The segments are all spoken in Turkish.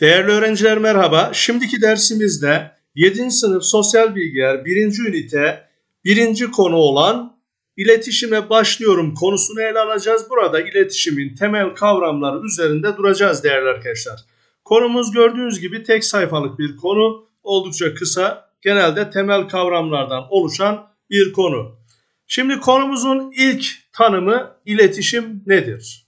Değerli öğrenciler merhaba. Şimdiki dersimizde 7. sınıf sosyal bilgiler 1. ünite 1. konu olan iletişime başlıyorum konusunu ele alacağız. Burada iletişimin temel kavramları üzerinde duracağız değerli arkadaşlar. Konumuz gördüğünüz gibi tek sayfalık bir konu. Oldukça kısa. Genelde temel kavramlardan oluşan bir konu. Şimdi konumuzun ilk tanımı iletişim nedir?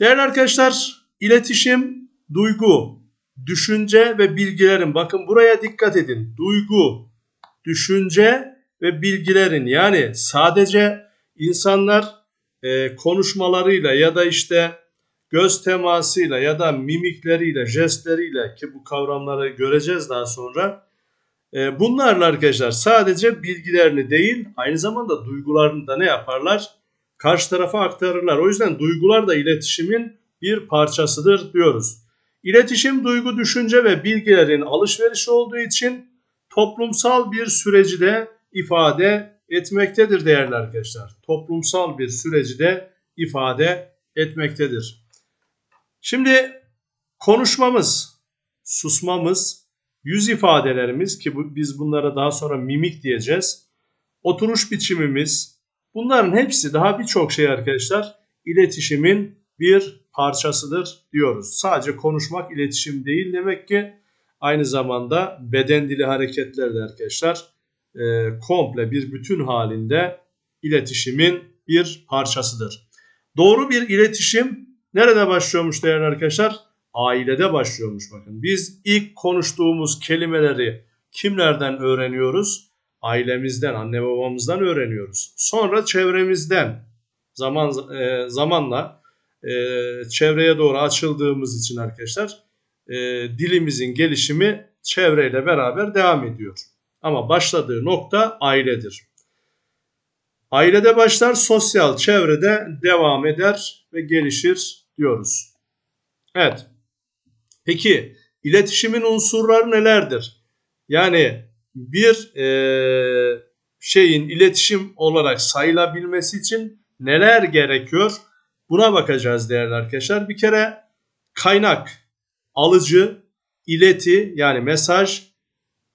Değerli arkadaşlar, iletişim, duygu, düşünce ve bilgilerin, bakın buraya dikkat edin. Duygu, düşünce ve bilgilerin yani sadece insanlar e, konuşmalarıyla ya da işte göz temasıyla ya da mimikleriyle, jestleriyle ki bu kavramları göreceğiz daha sonra. E, bunlarla arkadaşlar sadece bilgilerini değil aynı zamanda duygularını da ne yaparlar? Karşı tarafa aktarırlar. O yüzden duygular da iletişimin bir parçasıdır diyoruz. İletişim, duygu, düşünce ve bilgilerin alışverişi olduğu için toplumsal bir süreci de ifade etmektedir değerli arkadaşlar. Toplumsal bir süreci de ifade etmektedir. Şimdi konuşmamız, susmamız, yüz ifadelerimiz ki bu, biz bunlara daha sonra mimik diyeceğiz. Oturuş biçimimiz, bunların hepsi daha birçok şey arkadaşlar iletişimin bir parçasıdır diyoruz. Sadece konuşmak iletişim değil demek ki aynı zamanda beden dili hareketler de arkadaşlar e, komple bir bütün halinde iletişimin bir parçasıdır. Doğru bir iletişim nerede başlıyormuş değerli arkadaşlar? Ailede başlıyormuş bakın. Biz ilk konuştuğumuz kelimeleri kimlerden öğreniyoruz? Ailemizden, anne babamızdan öğreniyoruz. Sonra çevremizden zaman e, zamanla e, çevreye doğru açıldığımız için arkadaşlar e, dilimizin gelişimi çevreyle beraber devam ediyor. Ama başladığı nokta ailedir. Ailede başlar, sosyal çevrede devam eder ve gelişir diyoruz. Evet. Peki iletişimin unsurları nelerdir? Yani bir e, şeyin iletişim olarak sayılabilmesi için neler gerekiyor? Buna bakacağız değerli arkadaşlar. Bir kere kaynak, alıcı, ileti yani mesaj,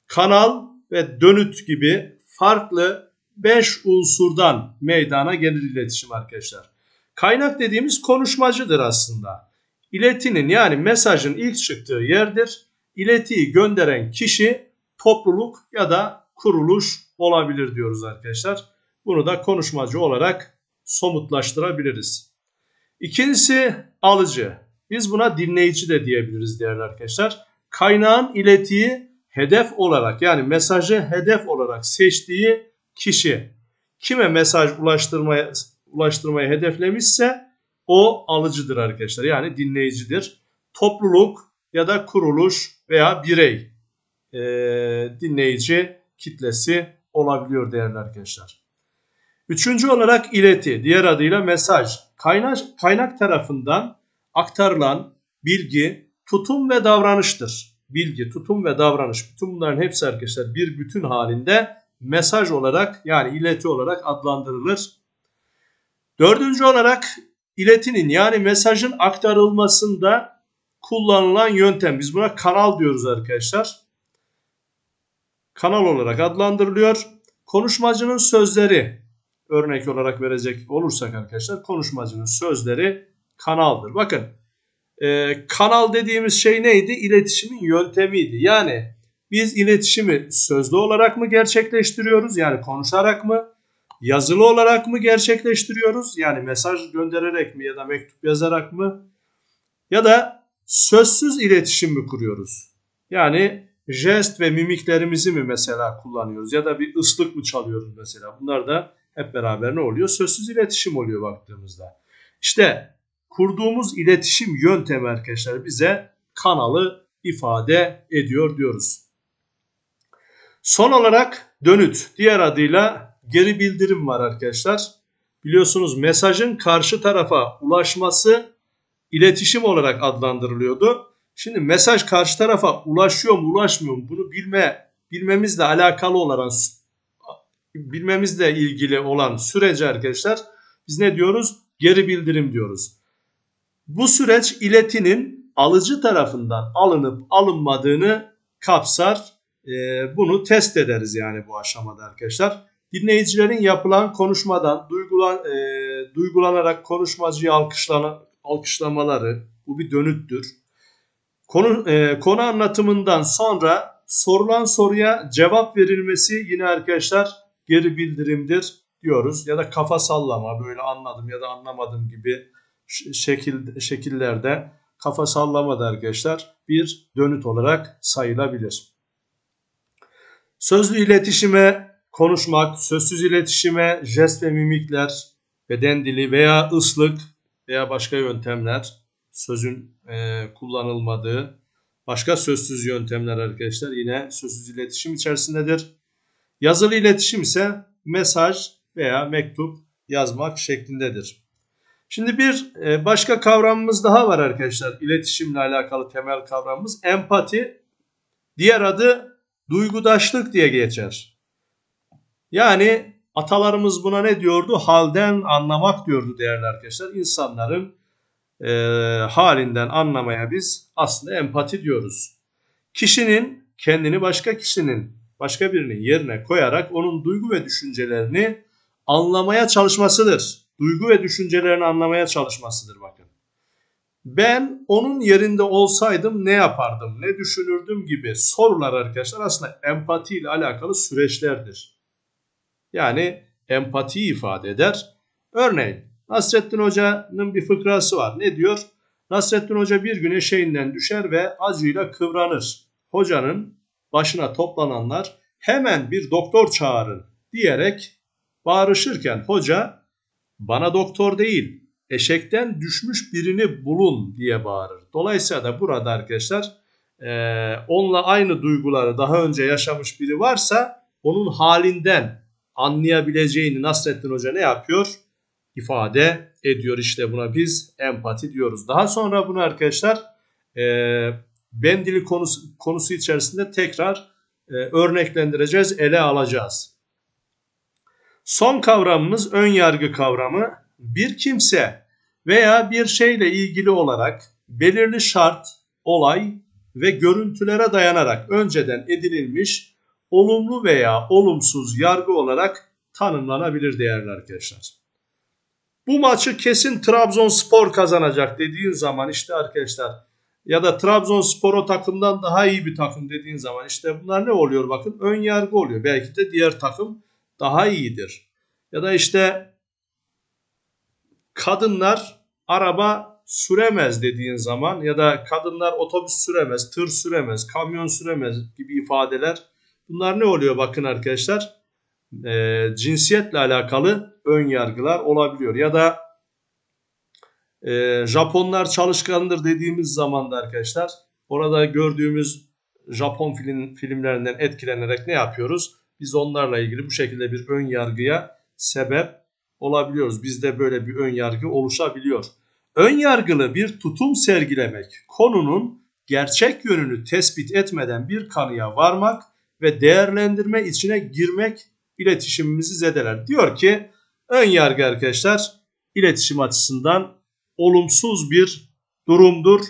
kanal ve dönüt gibi farklı 5 unsurdan meydana gelir iletişim arkadaşlar. Kaynak dediğimiz konuşmacıdır aslında. İletinin yani mesajın ilk çıktığı yerdir. İletiyi gönderen kişi topluluk ya da kuruluş olabilir diyoruz arkadaşlar. Bunu da konuşmacı olarak somutlaştırabiliriz. İkincisi alıcı. Biz buna dinleyici de diyebiliriz değerli arkadaşlar. Kaynağın iletiyi hedef olarak yani mesajı hedef olarak seçtiği kişi kime mesaj ulaştırmaya ulaştırmayı hedeflemişse o alıcıdır arkadaşlar. Yani dinleyicidir. Topluluk ya da kuruluş veya birey e, dinleyici kitlesi olabiliyor değerli arkadaşlar. Üçüncü olarak ileti, diğer adıyla mesaj. Kaynak, kaynak tarafından aktarılan bilgi, tutum ve davranıştır. Bilgi, tutum ve davranış. Bütün bunların hepsi arkadaşlar bir bütün halinde mesaj olarak yani ileti olarak adlandırılır. Dördüncü olarak iletinin yani mesajın aktarılmasında kullanılan yöntem. Biz buna kanal diyoruz arkadaşlar. Kanal olarak adlandırılıyor. Konuşmacının sözleri örnek olarak verecek olursak arkadaşlar konuşmacının sözleri kanaldır. Bakın e, kanal dediğimiz şey neydi? İletişimin yöntemiydi. Yani biz iletişimi sözlü olarak mı gerçekleştiriyoruz? Yani konuşarak mı? Yazılı olarak mı gerçekleştiriyoruz? Yani mesaj göndererek mi ya da mektup yazarak mı? Ya da sözsüz iletişim mi kuruyoruz? Yani jest ve mimiklerimizi mi mesela kullanıyoruz? Ya da bir ıslık mı çalıyoruz mesela? Bunlar da hep beraber ne oluyor? Sözsüz iletişim oluyor baktığımızda. İşte kurduğumuz iletişim yöntemi arkadaşlar bize kanalı ifade ediyor diyoruz. Son olarak dönüt diğer adıyla geri bildirim var arkadaşlar. Biliyorsunuz mesajın karşı tarafa ulaşması iletişim olarak adlandırılıyordu. Şimdi mesaj karşı tarafa ulaşıyor mu ulaşmıyor mu bunu bilme bilmemizle alakalı olan bilmemizle ilgili olan süreci arkadaşlar biz ne diyoruz? Geri bildirim diyoruz. Bu süreç iletinin alıcı tarafından alınıp alınmadığını kapsar. E, bunu test ederiz yani bu aşamada arkadaşlar. Dinleyicilerin yapılan konuşmadan duygulan, e, duygulanarak konuşmacıyı alkışlana, alkışlamaları bu bir dönüttür. Konu, e, konu anlatımından sonra sorulan soruya cevap verilmesi yine arkadaşlar geri bildirimdir diyoruz. Ya da kafa sallama böyle anladım ya da anlamadım gibi şekil, şekillerde kafa sallama da arkadaşlar bir dönüt olarak sayılabilir. Sözlü iletişime konuşmak, sözsüz iletişime jest ve mimikler, beden dili veya ıslık veya başka yöntemler sözün e, kullanılmadığı başka sözsüz yöntemler arkadaşlar yine sözsüz iletişim içerisindedir. Yazılı iletişim ise mesaj veya mektup yazmak şeklindedir. Şimdi bir e, başka kavramımız daha var arkadaşlar. İletişimle alakalı temel kavramımız empati. Diğer adı duygudaşlık diye geçer. Yani atalarımız buna ne diyordu? Halden anlamak diyordu değerli arkadaşlar. İnsanların e, halinden anlamaya biz aslında empati diyoruz. Kişinin kendini başka kişinin başka birinin yerine koyarak onun duygu ve düşüncelerini anlamaya çalışmasıdır. Duygu ve düşüncelerini anlamaya çalışmasıdır bakın. Ben onun yerinde olsaydım ne yapardım, ne düşünürdüm gibi sorular arkadaşlar aslında empati ile alakalı süreçlerdir. Yani empatiyi ifade eder. Örneğin Nasrettin Hoca'nın bir fıkrası var. Ne diyor? Nasrettin Hoca bir gün eşeğinden düşer ve acıyla kıvranır. Hocanın başına toplananlar hemen bir doktor çağırın diyerek bağırışırken hoca bana doktor değil eşekten düşmüş birini bulun diye bağırır. Dolayısıyla da burada arkadaşlar e, onunla aynı duyguları daha önce yaşamış biri varsa onun halinden anlayabileceğini Nasrettin Hoca ne yapıyor? ifade ediyor. İşte buna biz empati diyoruz. Daha sonra bunu arkadaşlar e, ben dili konusu, konusu içerisinde tekrar e, örneklendireceğiz, ele alacağız. Son kavramımız ön yargı kavramı. Bir kimse veya bir şeyle ilgili olarak belirli şart, olay ve görüntülere dayanarak önceden edinilmiş olumlu veya olumsuz yargı olarak tanımlanabilir değerli arkadaşlar. Bu maçı kesin Trabzonspor kazanacak dediğin zaman işte arkadaşlar ya da Trabzonspor o takımdan daha iyi bir takım dediğin zaman işte bunlar ne oluyor bakın ön yargı oluyor. Belki de diğer takım daha iyidir. Ya da işte kadınlar araba süremez dediğin zaman ya da kadınlar otobüs süremez, tır süremez, kamyon süremez gibi ifadeler. Bunlar ne oluyor bakın arkadaşlar? E, cinsiyetle alakalı ön yargılar olabiliyor. Ya da e, Japonlar çalışkandır dediğimiz zaman da arkadaşlar orada gördüğümüz Japon film, filmlerinden etkilenerek ne yapıyoruz? Biz onlarla ilgili bu şekilde bir ön yargıya sebep olabiliyoruz. Bizde böyle bir ön yargı oluşabiliyor. Ön yargılı bir tutum sergilemek, konunun gerçek yönünü tespit etmeden bir kanıya varmak ve değerlendirme içine girmek iletişimimizi zedeler. Diyor ki ön yargı arkadaşlar iletişim açısından olumsuz bir durumdur.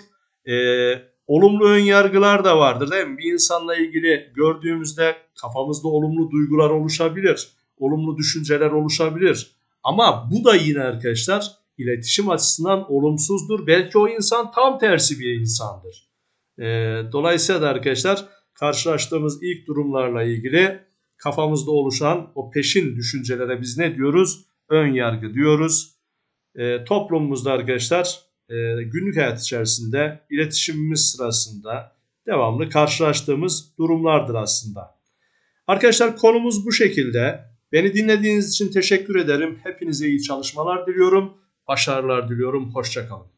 Ee, olumlu ön yargılar da vardır değil mi? Bir insanla ilgili gördüğümüzde kafamızda olumlu duygular oluşabilir. Olumlu düşünceler oluşabilir. Ama bu da yine arkadaşlar iletişim açısından olumsuzdur. Belki o insan tam tersi bir insandır. Ee, dolayısıyla da arkadaşlar karşılaştığımız ilk durumlarla ilgili kafamızda oluşan o peşin düşüncelere biz ne diyoruz? Ön yargı diyoruz. E, toplumumuzda arkadaşlar e, günlük hayat içerisinde iletişimimiz sırasında devamlı karşılaştığımız durumlardır aslında. Arkadaşlar konumuz bu şekilde. Beni dinlediğiniz için teşekkür ederim. Hepinize iyi çalışmalar diliyorum. Başarılar diliyorum. Hoşçakalın.